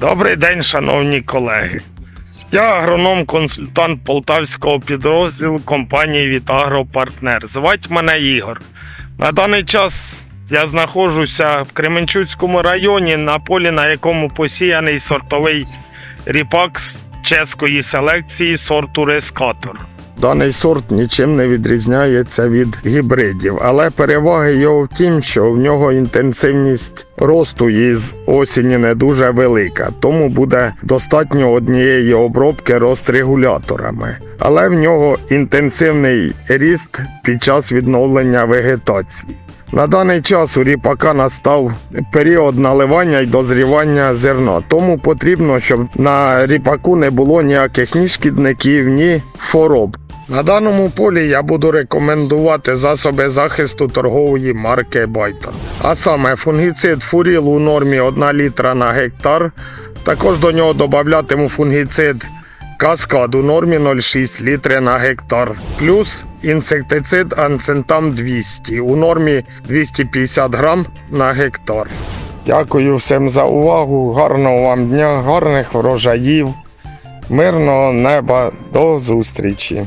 Добрий день, шановні колеги. Я агроном-консультант полтавського підрозділу компанії Вітагро Партнер. Звать мене Ігор. На даний час я знаходжуся в Кременчуцькому районі на полі, на якому посіяний сортовий ріпак з чеської селекції сорту Рескатор. Даний сорт нічим не відрізняється від гібридів, але переваги його в тім, що в нього інтенсивність росту із осені не дуже велика, тому буде достатньо однієї обробки розрегуляторами. Але в нього інтенсивний ріст під час відновлення вегетації. На даний час у ріпака настав період наливання і дозрівання зерна, тому потрібно, щоб на ріпаку не було ніяких ні шкідників, ні хвороб. На даному полі я буду рекомендувати засоби захисту торгової марки Байтон. А саме фунгіцид Фуріл у нормі 1 літра на гектар. Також до нього додатиму фунгіцид Каскад у нормі 0,6 літри на гектар. Плюс інсектицид Анцентам 200 у нормі 250 грам на гектар. Дякую всім за увагу. Гарного вам дня, гарних врожаїв, мирного неба. До зустрічі!